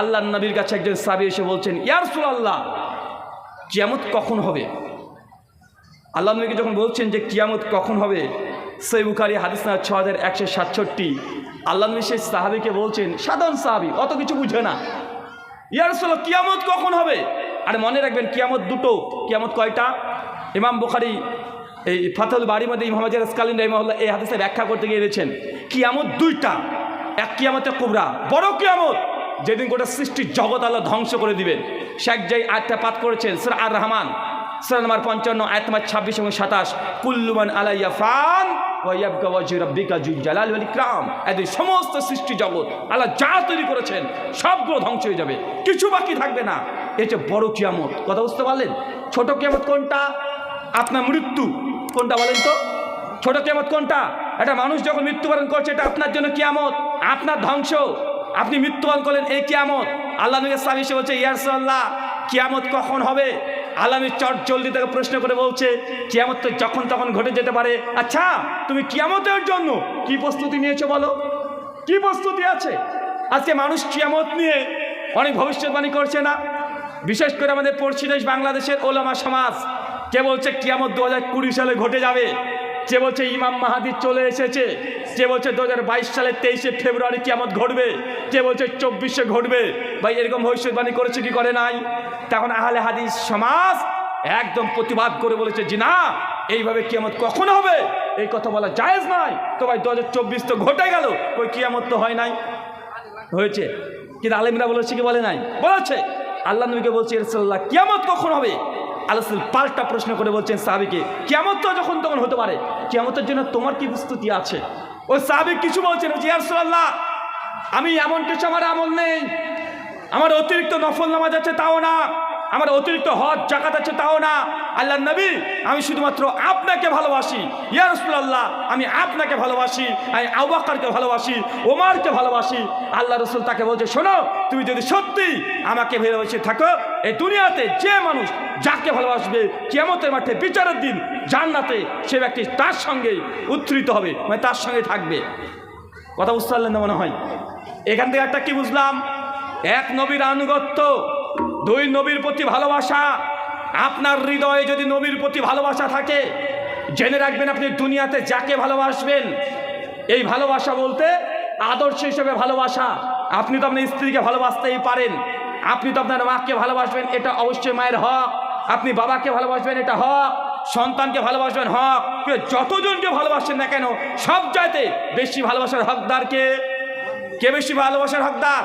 আল্লাহ নবীর কাছে একজন সাবি এসে বলছেন ইয়ারসুল আল্লাহ কিয়ামত কখন হবে? আল্লাহ নবীকে যখন বলছেন যে কিয়ামত কখন হবে সেই বুখারি হাদিস ছ হাজার একশো সাতষট্টি, আল্লাহ নবী সেই সাহাবিকে বলছেন, সাধারণ সাহাবি, অত কিছু বুঝে না। ইয়ারসুল কিয়ামত কখন হবে? আর মনে রাখবেন, কিয়ামত দুটো, কিয়ামত কয়টা? ইমাম বুখারি এই ফাতুল বাড়ির মধ্যে ইমাম হাজার স্কালিন রহিমাহুল্লাহ এই হাদিসে ব্যাখ্যা করতে গিয়ে গিয়েছেন কিয়ামত দুইটা, এক কিয়ামতে কুবরা, বড় কিয়ামত যেদিন গোটা সৃষ্টির জগৎ আল্লাহ ধ্বংস করে দিবেন। শেখ জাই আয়টা পাঠ করেছেন, সুরা আর রহমান সুরা নম্বর পঞ্চান্ন, আয়াত নম্বর ছাব্বিশ এবং সাতাশ কুল্লুমান আলাইয়া ফান সমস্ত সৃষ্টি জগৎ, আল্লাহ যা তৈরি করেছেন, সবগুলো ধ্বংস হয়ে যাবে, কিছু বাকি থাকবে না। এই যে বড় কিয়ামত। কথা বুঝতে পারলেন? ছোট কিয়ামত কোনটা? আপনার মৃত্যু। কোনটা বলেন তো? ছোট কিয়ামত কোনটা? একটা মানুষ যখন মৃত্যুবরণ করছে, এটা আপনার জন্য কিয়ামত। আপনার ধ্বংস। আপনি মৃত্যুবরণ করলেন এই কিয়ামত। আল্লাহ নবী সাহেব এসে বলছে ইয়ারসাল্লাহ কিয়ামত কখন হবে? আলামী চট জলদি তাকে প্রশ্ন করে বলছে, কিয়ামত তো যখন তখন ঘটে যেতে পারে। আচ্ছা তুমি কিয়ামতের জন্য কি প্রস্তুতি নিয়েছো বলো? কি প্রস্তুতি আছে? আজকে মানুষ কিয়ামত নিয়ে অনেক ভবিষ্যৎবাণী করছে না। বিশেষ করে আমাদের পড়শি দেশ বাংলাদেশের ওলামা সমাজ কে বলছে কিয়ামত দু হাজার কুড়ি সালে ঘটে যাবে। যে বলছে ইমাম মাহাদির চলে এসেছে, যে বলছে দু হাজার বাইশ সালের তেইশে ফেব্রুয়ারি কিয়ামত ঘটবে, যে বলছে চব্বিশে ঘটবে, ভাই এরকম ভবিষ্যৎবাণী করেছে কি করে নাই? তখন আহলে হাদিস সমাজ একদম প্রতিবাদ করে বলেছে যে না, এইভাবে কিয়ামত কখন হবে? এই কথা বলা জায়েজ নয়। তো ভাই দু হাজার চব্বিশ তো ঘটে গেল ওই কিয়ামত তো হয় নাই? হয়েছে। কিন্তু আলেমরা বলেছে কি বলে নাই? বলেছে। আল্লাহ নবীকে বলছে রসল্লাহ কিয়ামত কখন হবে? আল্লাহ পাল্টা প্রশ্ন করে বলছেন সাহাবিকে কেমত যখন তখন হতে পারে কেমতের জন্য তোমার কি প্রস্তুতি আছে? ও সাহাবিক কিছু বলছেন যে রসল্লাহ আমি এমন কিছু আমার আমল নেই, আমার অতিরিক্ত নফল নামাজ আছে, তাও না। আমার অতিরিক্ত হজ জাকাত আছে তাও না। আল্লাহ নবী, আমি শুধুমাত্র আপনাকে ভালোবাসি। ইয়া রসুল্লাহ আমি আপনাকে ভালোবাসি। আমি আবাক্কারকে ভালোবাসি, ওমারকে ভালোবাসি। আল্লাহ রসুল তাকে বলছে, শোনো, তুমি যদি সত্যি আমাকে ভালোবাসে থাকো, এই দুনিয়াতে যে মানুষ যাকে ভালোবাসবে কেমতের মাঠে বিচারের দিন, জান্নাতে সে ব্যক্তি তার সঙ্গেই উদ্ধৃত হবে মানে তার সঙ্গে থাকবে। কথা বুঝতে পারলেন না মনে হয়? এখান থেকে একটা কি বুঝলাম? এক নবীর আনুগত্য। দুই নবীর প্রতি ভালোবাসা। আপনার হৃদয়ে যদি নবীর প্রতি ভালোবাসা থাকে, জেনে রাখবেন আপনি দুনিয়াতে যাকে ভালোবাসবেন, এই ভালোবাসা বলতে আদর্শ হিসেবে ভালোবাসা। আপনি তো আপনার স্ত্রীকে ভালোবাসতেই পারেন, আপনি তো আপনার মাকে ভালোবাসবেন, এটা অবশ্যই মায়ের হক। আপনি বাবাকে ভালোবাসবেন, এটা হক। সন্তানকে ভালোবাসবেন, হক। যতজনকে ভালোবাসেন না কেন, সব চাইতে বেশি ভালোবাসার হকদারকে কে? বেশি ভালোবাসার হকদার?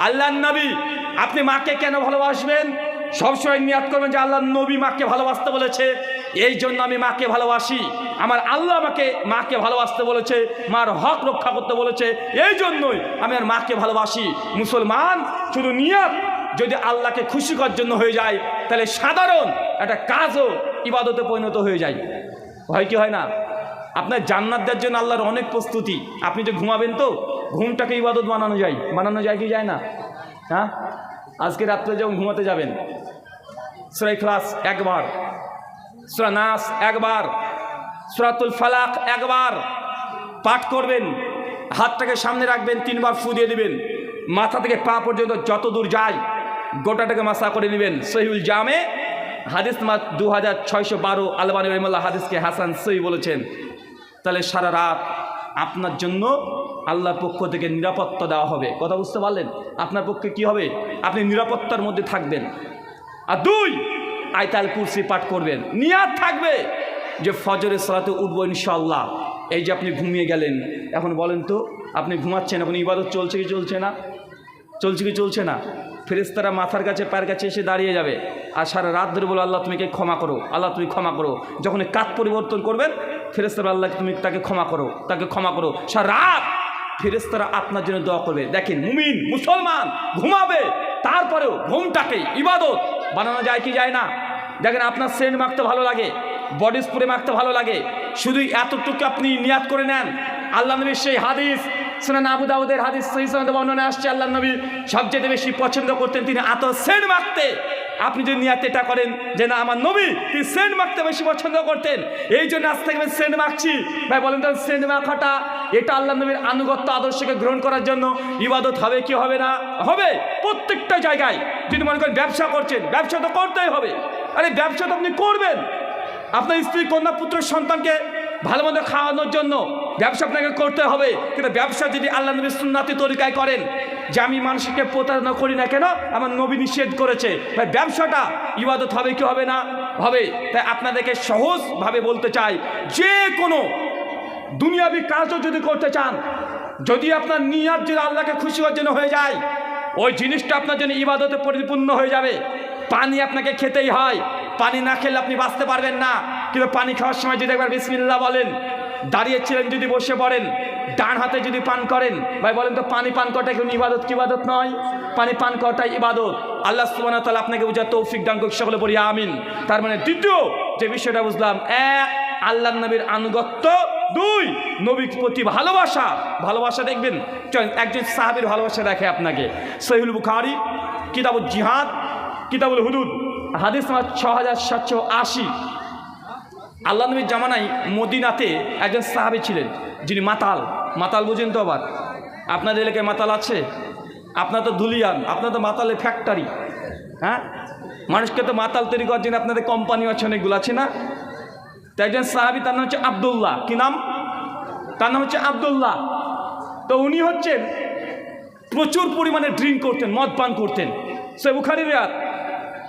আল্লাহ নবী। আপনি মাকে কেন ভালোবাসবেন? সবসময় নিয়াত করবেন যে আল্লাহ নবী মাকে ভালোবাসতে বলেছে। এই জন্য আমি মাকে ভালোবাসি। আমার আল্লাহ আমাকে মাকে ভালোবাসতে বলেছে, মার হক রক্ষা করতে বলেছে। এই জন্যই আমি আর মাকে ভালোবাসি। মুসলমান, শুধু নিয়াত যদি আল্লাহকে খুশি করার জন্য হয়ে যায়, তাহলে সাধারণ একটা কাজও ইবাদতে পরিণত হয়ে যায়। হয় কি হয় না? আপনার জান্নাত দেওয়ার জন্য আল্লাহর অনেক প্রস্তুতি। আপনি যে ঘুমাবেন তো, ঘুমটাকে ইবাদত বানানো যায়। বানানো যায় কি যায় না? হ্যাঁ? আজকে রাত্রে যখন ঘুমাতে যাবেন সুরাই ক্লাস একবার, সুরা নাস একবার, সুরাতুল ফালাক একবার পাঠ করবেন, হাতটাকে সামনে রাখবেন, তিনবার ফু দিয়ে দিবেন, মাথা থেকে পা পর্যন্ত যত দূর যায়, গোটাটাকে মাসা করে নেবেন। সহিউল জামে, হাদিস মা দু হাজার ছয়শো বারো, আলবানি হাদিসকে হাসান সহি বলেছেন। তাহলে সারা রাত আপনার জন্য আল্লাহর পক্ষ থেকে নিরাপত্তা দেওয়া হবে। কথা বুঝতে পারলেন? আপনার পক্ষে কি হবে? আপনি নিরাপত্তার মধ্যে থাকবেন। আর দুই, আয়তাল কুরসি পাঠ করবেন। নিয়াত থাকবে যে ফজরের সালাতে উঠবো ইনশাল্লাহ এই যে আপনি ঘুমিয়ে গেলেন। এখন বলেন তো, আপনি ঘুমাচ্ছেন, এখন ইবাদত চলছে কি চলছে না? চলছে কি চলছে না? ফেরেস্তারা মাথার কাছে, পায়ের কাছে এসে দাঁড়িয়ে যাবে। আর সারা রাত ধরে বলো, আল্লাহ, তুমি কে ক্ষমা করো? আল্লাহ, তুমি ক্ষমা করো। যখন কাত পরিবর্তন করবেন ফেরেস্তারা আল্লাহ তুমি তাকে ক্ষমা করো, তাকে ক্ষমা করো। সারা রাত ফেরেস্তারা আপনার জন্য দোয়া করবে। দেখেন, মুমিন, মুসলমান, ঘুমাবে, তারপরেও ঘুমটাকে, ইবাদত, বানানো যায় কি যায় না? দেখেন, আপনার সেন্ট মাখতে ভালো লাগে বডি স্প্রে মাখতে ভালো লাগে শুধু এতটুকু আপনি নিয়াত করে নেন। আল্লাহ নবীর সেই হাদিস, সুনান আবু দাউদের হাদিস, সহি বর্ণনা আসছে, আল্লাহ নবী সবচেয়ে বেশি পছন্দ করতেন তিনি আত সেন্ট মাখতে। আপনি যদি নিয়াতে এটা করেন যে না, আমার নবী, তিনি সেন্ট মাখতে বেশি পছন্দ করতেন। এই জন্য আজ থেকে আমি সেন্ট মাখছি ভাই, বলেন তো সেন্ট মাখাটা এটা আল্লাহ নবীর আনুগত্য আদর্শকে গ্রহণ করার জন্য ইবাদত হবে কি হবে না? হবে প্রত্যেকটা জায়গায়। যদি মনে করেন ব্যবসা করছেন, ব্যবসা তো করতেই হবে। আরে, ব্যবসা তো আপনি করবেন। আপনার স্ত্রী, কন্যা, পুত্র, সন্তানকে ভালো মন্দ খাওয়ানোর জন্য ব্যবসা আপনাকে করতে হবে। কিন্তু ব্যবসা যদি আল্লাহ নবী সুন্নাতি তরিকায় করেন যে আমি মানুষকে প্রতারণা করি না কেন? আমার নবী নিষেধ করেছে। ভাই, ব্যবসাটা ইবাদত হবে কি হবে না? হবে। তাই আপনাদেরকে সহজভাবে বলতে চাই, যে কোনো দুনিয়াবি কাজও যদি করতে চান, যদি আপনার নিয়াত যদি আল্লাহকে খুশি হওয়ার জন্য হয়ে যায়, ওই জিনিসটা আপনার জন্য ইবাদতে পরিপূর্ণ হয়ে যাবে। পানি আপনাকে খেতেই হয়। পানি না খেলে আপনি বাঁচতে পারবেন না। কিন্তু পানি খাওয়ার সময় যদি একবার বিসমিল্লা বলেন দাঁড়িয়েছিলেন যদি বসে পড়েন, ডান হাতে যদি পান করেন, ভাই বলেন তো পানি পান করাটা কোনো ইবাদত কি ইবাদত নয়? পানি পান করাটাই ইবাদত। আল্লাহ সুবাহ তালা আপনাকে বুঝা তৌফিক দান করুক, সকলে পড়ি আমিন। তার মানে দ্বিতীয় যে বিষয়টা বুঝলাম এক আল্লাহ নবীর আনুগত্য। দুই, নবীর প্রতি ভালোবাসা। ভালোবাসা দেখবেন একজন সাহাবির ভালোবাসা দেখে আপনাকে। সহিল বুখারি, কিতাবুল জিহাদ, কিতাবুল হুদুদ, হাদিস নাম্বার ছ হাজার সাতশো আশি। আল্লাহ নবীর জামানায় মদিনাতে একজন সাহাবি ছিলেন, যিনি মাতাল। মাতাল বুঝেন তো আবার? আপনাদের এলাকায় মাতাল আছে? আপনার তো দুলিয়ান আপনার তো মাতালের ফ্যাক্টরি হ্যাঁ? মানুষকে তো মাতাল তৈরি করার জন্য আপনাদের কোম্পানি আছে, অনেকগুলো আছে না? তো একজন সাহাবি, তার নাম হচ্ছে আবদুল্লাহ। কি নাম? তার নাম হচ্ছে আবদুল্লাহ। তো উনি হচ্ছেন, প্রচুর পরিমাণে ড্রিঙ্ক করতেন, মদ পান করতেন। সে বুখারি রেয়াত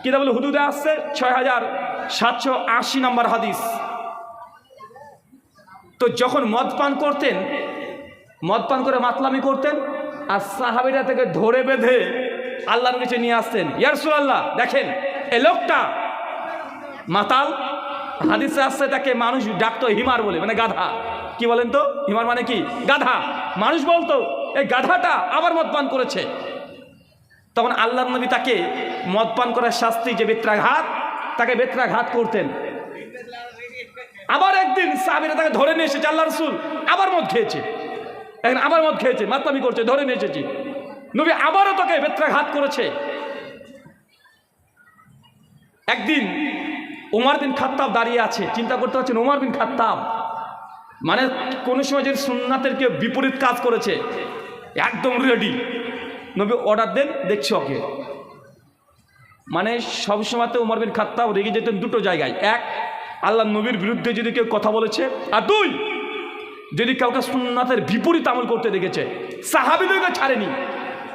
কিতাবুল হুদুদে আসছে, ছয় হাজার সাতশো আশি নম্বর হাদিস। তো যখন মদ পান করতেন, মদ পান করে মাতলামি করতেন, আর সাহাবিরা থেকে ধরে বেঁধে আল্লাহর কাছে নিয়ে আসতেন। ইয়ারসুল আল্লাহ দেখেন, এ লোকটা মাতাল, হাদিসে আসছে তাকে মানুষ ডাকতো হিমার বলে মানে গাধা। কি বলেন তো? হিমার মানে কি? গাধা। মানুষ বলতো, এই গাধাটা আবার মদ পান করেছে। তখন আল্লাহ নবী তাকে মদ পান করার শাস্তি যে বেত্রাঘাত তাকে বেত্রাঘাত করতেন। আবার একদিন সাহাবিরা তাকে ধরে নিয়ে এসেছে আল্লাহ রসুল আবার মদ খেয়েছে। এখন আবার মদ খেয়েছে, মাতলামি করছে, ধরে নিয়ে এসেছি। নবী আবারও তোকে বেত্রাঘাত করেছে। একদিন ওমার বিন খাত্তাব দাঁড়িয়ে আছে, চিন্তা করতে পারছেন ওমার বিন খাত্তাব? মানে কোনো সময় যদি সুন্নাতের কেউ বিপরীত কাজ করেছে, একদম রেডি নবী অর্ডার দেন, দেখছি ওকে। মানে সবসময় তো উমর বিন খাত্তাব রেগে যেতেন দুটো জায়গায়। এক, আল্লাহ নবীর বিরুদ্ধে যদি কেউ কথা বলেছে। আর দুই, যদি কাউকে সুন্নাতের বিপরীত আমল করতে দেখেছে, সাহাবিদেরকে ছাড়েনি।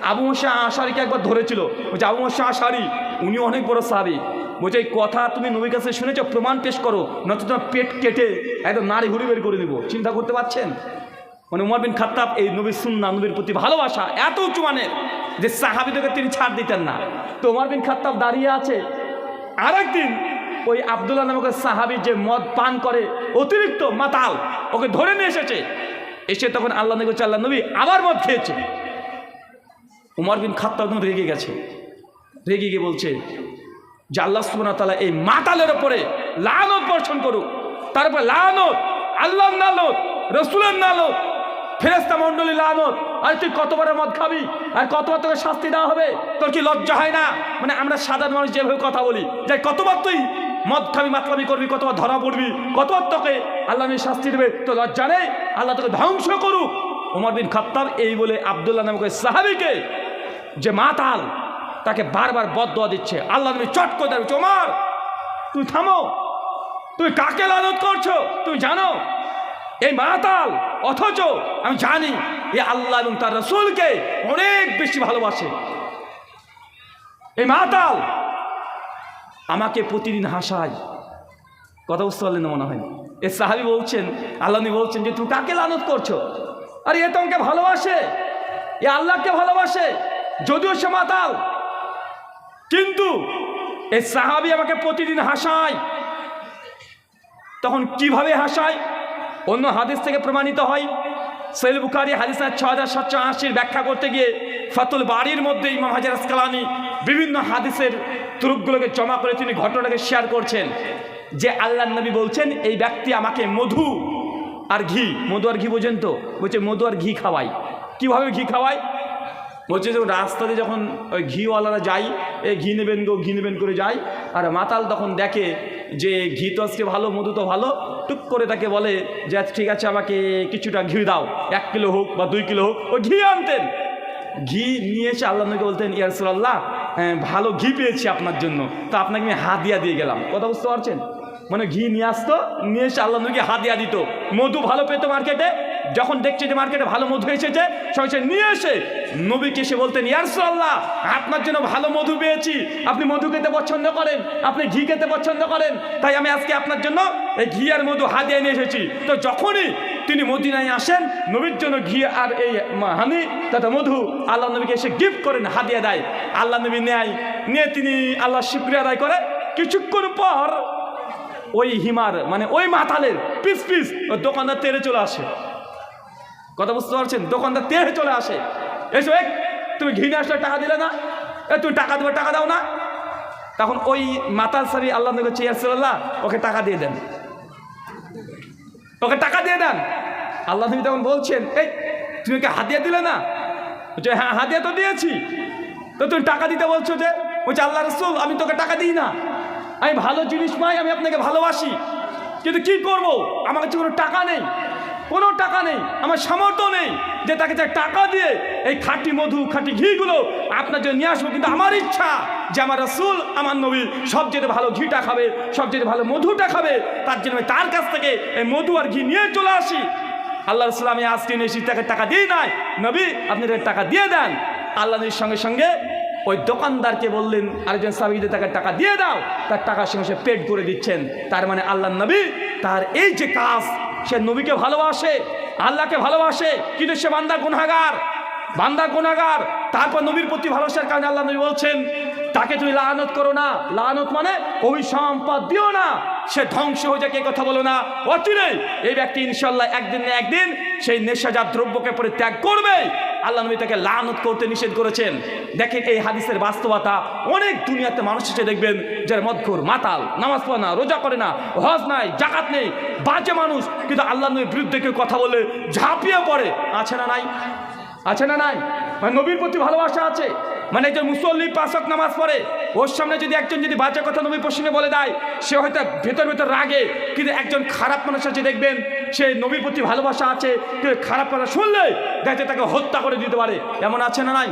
আবু মোশা আশারিকে একবার ধরেছিল। বলছে, আবু মোশা আশারি, উনি অনেক বড় সাহাবি। বলছে, এই কথা তুমি নবীর কাছে শুনেছ, প্রমাণ পেশ করো, নয়তো তোমার পেট কেটে একদম নারী হুড়ি বের করে দিব চিন্তা করতে পারছেন? মানে উমর বিন খাত্তাব এই নবীর সুন্না নবীর প্রতি ভালোবাসা এত উঁচু মানের। যে সাহাবিদেরকে তিনি ছাড় দিতেন না। তো উমর বিন খাত্তাব দাঁড়িয়ে আছে। আরেকদিন ওই আবদুল্লাহ নামকের সাহাবি যে মদ পান করে, অতিরিক্ত মাতাল, ওকে ধরে নিয়ে এসেছে। এসে তখন আল্লাহ নবী আল্লাহ নবী, আবার মদ খেয়েছে। উমর বিন খাত্তাব রেগে গেছে। রেগে গিয়ে বলছে, যে আল্লাহ তাআলা এই মাতালের ওপরে লানত বর্ষণ করুক। তার উপরে লানত আল্লাহ নালত, রসুলের নালত ফেরেস্তা মণ্ডলী লানত, আর তুই কতবার মদ খাবি? আর কতবার তোকে শাস্তি দেওয়া হবে? তোর কি লজ্জা হয় না? মানে আমরা সাধারণ মানুষ যেভাবে কথা বলি, যে কতবার তুই মদ খাবি, মাতলামি করবি, কতবার ধরা পড়বি, কতবার তোকে আল্লাহ আমি শাস্তি দেবে তো লজ্জা নেই? আল্লাহ তোকে ধ্বংস করুক। ওমর বিন খাত্তাব এই বলে আবদুল্লাহ নামক সাহাবিকে যে মাতাল, তাকে বারবার বদ দিচ্ছে। আল্লাহ নবী চট করে দাঁড়িয়ে ওমর তুই থামো। তুই কাকে লালত করছ? তুই জানো? এই মাতাল অথচ আমি জানি এ আল্লাহ এবং তার রসুলকে অনেক বেশি ভালোবাসে। এই মাতাল আমাকে প্রতিদিন হাসায়। কথা বুঝতে পারলেন মনে হয়? এ সাহাবি বলছেন আল্লাহ নবী বলছেন যে, তুমি কাকে লানত করছ? আরে, এ তোমাকে ভালোবাসে। এ আল্লাহকে ভালোবাসে, যদিও সে মাতাল। কিন্তু এ সাহাবি আমাকে প্রতিদিন হাসায়। তখন কীভাবে হাসায়? অন্য হাদিস থেকে প্রমাণিত হয় সৈল বুখারি হাদিস ছ হাজার সাতশো আশির ব্যাখ্যা করতে গিয়ে ফাতুল বাড়ির মধ্যে ইমাম হাজার আসকালানি বিভিন্ন হাদিসের তুরুপগুলোকে জমা করে তিনি ঘটনাটাকে শেয়ার করছেন। যে আল্লাহ নবী বলছেন, এই ব্যক্তি আমাকে মধু আর ঘি। মধু আর ঘি বোঝেন তো? বলছে, মধু আর ঘি খাওয়াই। কীভাবে ঘি খাওয়ায় বলছে যে রাস্তাতে যখন ওই ঘিওয়ালারা যাই এই ঘি নেবেন গো, ঘি নেবেন করে যায়, আর মাতাল তখন দেখে যে ঘি তো আজকে ভালো, মধু তো ভালো, টুক করে তাকে বলে যে আজ ঠিক আছে, আমাকে কিছুটা ঘি দাও, এক কিলো হোক বা দুই কিলো হোক ওই ঘি আনতেন। ঘি নিয়ে এসে আল্লাহ নবীকে বলতেন ইয়ারসুল্লাহ ভালো ঘি পেয়েছি আপনার জন্য। তো আপনাকে আমি হাদিয়া দিয়ে গেলাম। কথা বুঝতে পারছেন? মানে ঘি নিয়ে আসতো, নিয়ে এসে আল্লাহ নবীকে হাদিয়া দিত। মধু ভালো পেতো মার্কেটে যখন দেখছে যে মার্কেটে ভালো মধু এসেছে সঙ্গে নিয়ে এসে নবীকে এসে বলতেন ইয়ারসুল্লাহ আপনার জন্য ভালো মধু পেয়েছি। আপনি মধু খেতে পছন্দ করেন, আপনি ঘি খেতে পছন্দ করেন। তাই আমি আজকে আপনার জন্য এই ঘি আর মধু হাদিয়া নিয়ে এসেছি। তো যখনই তিনি মদিনায় আসেন, নবীর জন্য ঘি আর এই হানি, তথা মধু আল্লাহ নবীকে এসে গিফট করেন, হাদিয়া দেয়। আল্লাহ নবী নেয়, নিয়ে তিনি আল্লাহ শুক্রিয়া আদায় করে। কিছুক্ষণ পর ওই হিমার মানে ওই মাতালের পিস পিস দোকানদার তেরে চলে আসে। কথা বুঝতে পারছেন? দোকানদার তেরে চলে আসে। এসো এক তুমি ঘিনে আসলে টাকা দিলে না? এ, তুমি টাকা দেবে, টাকা দাও না? তখন ওই মাতাল সারি আল্লাহ নবী চিয়ারসাল্লাহ ওকে টাকা দিয়ে দেন। ওকে টাকা দিয়ে দেন। আল্লাহ নবী তখন বলছেন, এই, তুমি ওকে হাদিয়া দিলে না? বলছে হ্যাঁ হাদিয়া তো দিয়েছি। তো তুমি টাকা দিতে বলছো যে, বলছে, আল্লাহ রসুল, আমি তোকে টাকা দিই না। আমি ভালো জিনিস পাই, আমি আপনাকে ভালোবাসি। কিন্তু কি করব? আমার কাছে কোনো টাকা নেই। কোনো টাকা নেই, আমার সামর্থ্য নেই যে তাকে যে টাকা দিয়ে এই খাঁটি মধু, খাঁটি ঘিগুলো আপনার জন্য নিয়ে আসব। কিন্তু আমার ইচ্ছা যে আমার রসুল, আমার নবী সবচেয়ে ভালো ঘিটা খাবে, সবচেয়ে ভালো মধুটা খাবে, তার জন্য তার কাছ থেকে এই মধু আর ঘি নিয়ে চলে আসি। আল্লাহ রসুল, আমি আজকে এসে তাকে টাকা দিয়ে নাই। নবী, আপনি টাকা দিয়ে দেন। আল্লাহ নবীর সঙ্গে সঙ্গে ওই দোকানদারকে বললেন, আরেকজন সাবিকে তাকে টাকা দিয়ে দাও, তার টাকার সঙ্গে সে পেট করে দিচ্ছেন। তার মানে আল্লাহ নবী তার এই যে কাজ সে নবীকে ভালোবাসে, আল্লাহকে ভালোবাসে, কিন্তু সে বান্দা গুনাগার বান্দা গুনাগার তারপর নবীর প্রতি ভালোবাসার কারণে আল্লাহ নবী বলছেন, তাকে তুমি লানত করো না। লানত মানে ওই সম্পদ দিও না, সে ধ্বংস হয়ে যাকে কথা বলো না। অচিরেই এই ব্যক্তি ইনশাল্লাহ একদিন না একদিন সেই নেশাজাত দ্রব্যকে পরে ত্যাগ করবে আল্লাহ নবী তাকে লানত করতে নিষেধ করেছেন। দেখেন এই হাদিসের বাস্তবতা। অনেক দুনিয়াতে মানুষ এসে দেখবেন, যার মদখোর, মাতাল, নামাজ পড়ে না, রোজা করে না, হজ নাই, জাকাত নেই, বাজে মানুষ। কিন্তু আল্লাহ নবীর বিরুদ্ধে কেউ কথা বলে ঝাঁপিয়ে পড়ে। আছে না নাই? আছে না নাই? মানে নবীর প্রতি ভালোবাসা আছে? মানে একজন মুসল্লি পাশক নামাজ পড়ে, ওর সামনে যদি একজন যদি বাজে কথা নবীর প্রশ্নে বলে দেয়, সে হয়তো ভেতর ভেতর রাগে। কিন্তু একজন খারাপ মানুষ আছে দেখবেন সে নবীর প্রতি ভালোবাসা আছে, কেউ খারাপ কথা শুনলে দেখে তাকে হত্যা করে দিতে পারে। এমন আছে না নাই?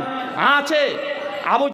আছে। আবু